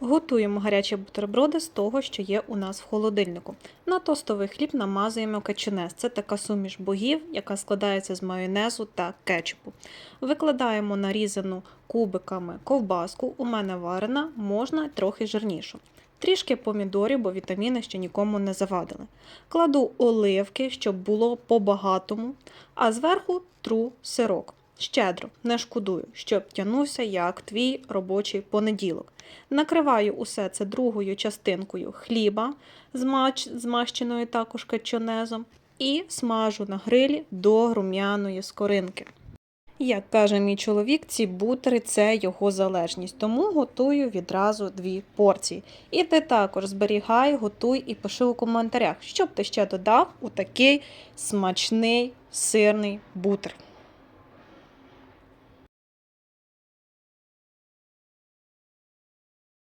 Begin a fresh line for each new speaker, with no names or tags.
Готуємо гарячі бутерброди з того, що є у нас в холодильнику. На тостовий хліб намазуємо качунес. Це така суміш богів, яка складається з майонезу та кетчупу. Викладаємо нарізану кубиками ковбаску. У мене варена, можна трохи жирнішу. Трішки помідорів, бо вітаміни ще нікому не завадили. Кладу оливки, щоб було по-багатому, а зверху тру сирок. Щедро, не шкодую, щоб тягнувся як твій робочий понеділок. Накриваю усе це другою частинкою хліба, змащеною також качонезом, і смажу на грилі до рум'яної скоринки. Як каже мій чоловік, ці бутери це його залежність, тому готую відразу дві порції. І ти також зберігай, готуй і пиши у коментарях, що б ти ще додав у такий смачний сирний бутер.